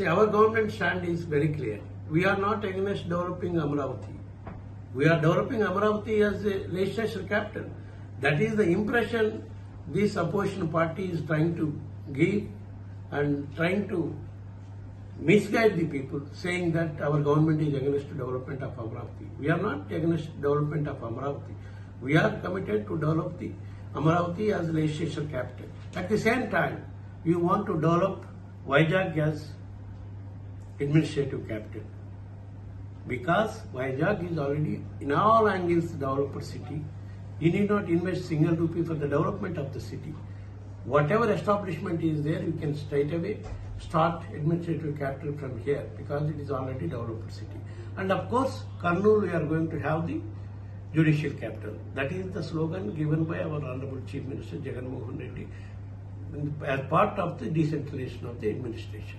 See, our government stand is very clear. We are not against developing Amravati. We are developing Amravati as a legislature capital. That is the impression this opposition party is trying to give and trying to misguide the people, saying that our government is against the development of Amravati. We are not against development of Amravati. We are committed to develop the Amravati as legislature capital. At the same time, we want to develop Vizag as administrative capital because Vizag is already in all angles developer city. You need not invest single rupee for the development of the city. Whatever establishment is there, you can straight away start administrative capital from here because it is already developed city. And of course, Kurnool we are going to have the judicial capital. That is the slogan given by our Honorable Chief Minister Jagan Mohan Reddy as part of the decentralization of the administration.